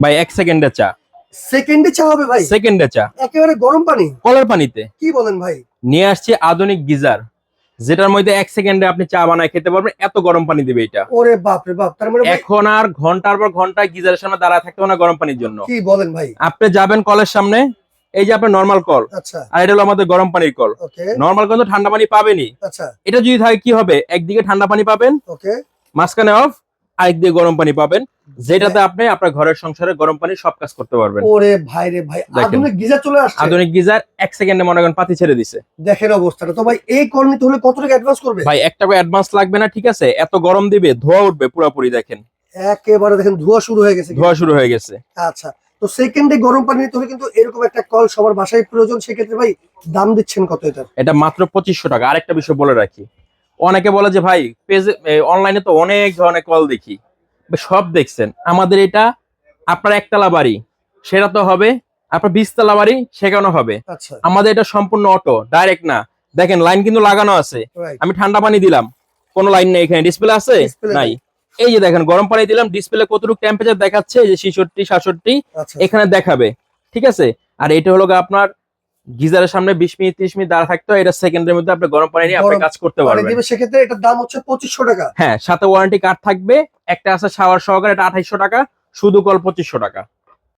ভাই এক সেকেন্ডের চা। সেকেন্ডে চা হবে ভাই? সেকেন্ডে চা। একেবারে গরম পানি? কলের পানিতে। কি বলেন ভাই? নিয়ে আসছে আধুনিক গিজার যেটার মধ্যে এক সেকেন্ডে আপনি চা বানায় খেতে পারবেন। এত গরম পানি দিবে এটা। ওরে বাপ রে বাপ তার মানে এখন আর ঘণ্টার পর ঘণ্টা গিজারের সামনে দাঁড়ায় থাকতে হবে না গরম পানির জন্য। কি বলেন ভাই? আপনি যাবেন কলের সামনে এই যে আপনার নর্মাল কল। আচ্ছা। আর এটা হলো আমাদের গরম পানির কল। ওকে। নর্মাল কল তো ঠান্ডা পানি পাবেনই। আচ্ছা। এটা যদি থাকে কি হবে? একদিকে ঠান্ডা পানি পাবেন ওকে। মাঝখানে অফ আরেক দিয়ে গরম পানি পাবেন যেটাতে আপনি আপনার ঘরের সংসারে গরম পানি সব কাজ করতে পারবেন। ওরে ভাই রে ভাই। আধুনিক গিজার চলে আসছে। আধুনিক গিজার এক সেকেন্ডে মনে করেন পাতি ছেড়ে দিছে। দেখেন অবস্থাটা। তো ভাই এই কল নিতে হলে কত টাকা অ্যাডভান্স করবে? ভাই এক টাকা অ্যাডভান্স লাগবে না ঠিক আছে? এত গরম দিবে ধোয়া উঠবে পুরোপুরি দেখেন। একেবারে দেখেন ধোয়া শুরু হয়ে গেছে ধোয়া শুরু হয়ে গেছে। আচ্ছা তো সেকেন্ডে গরম পানি নিতে হলে কিন্তু এরকম একটা কল সবার বাসায় প্রয়োজন। সেক্ষেত্রে ভাই দাম দিচ্ছেন কত এটার এটা মাত্র পঁচিশশো টাকা। আরেকটা বিষয় বলে রাখি অনেকে বলে যে ভাই পেজে অনলাইনে তো অনেক ধরনের কল দেখি। সব দেখছেন। আমাদের এটা আপনার একতলা বাড়ি সেটা তো হবে। আপনার বিশতলা বাড়ি সেখানেও হবে। আচ্ছা। আমাদের এটা সম্পূর্ণ অটো ডাইরেক্ট না। দেখেন লাইন কিন্তু লাগানো আছে। আমি ঠান্ডা পানি দিলাম। কোনো লাইন নেই এখানে। ডিসপ্লে আছে? নাই। এই যে দেখেন গরম পানি দিলাম। ডিসপ্লে কতটুকু টেম্পারেচার দেখাচ্ছে? যে ছিষট্টি সাতষট্টি আচ্ছা এখানে দেখাবে। ঠিক আছে? আর এটা হলো আপনার গিজারের সামনে বিশ মিনিট ত্রিশ মিনিট দাঁড়া থাকতো এটা সেকেন্ডের মধ্যে আপনি গরম পানি নিয়ে আপনি কাজ করতে পারবেন। দিবে সেক্ষেত্রে এটার দাম হচ্ছে পঁচিশশো টাকা। হ্যাঁ সাথে ওয়ারেন্টি কার্ড থাকবে একটা আছে শাওয়ার সহকারে এটা আঠাইশশো টাকা শুধু কল পঁচিশশো টাকা।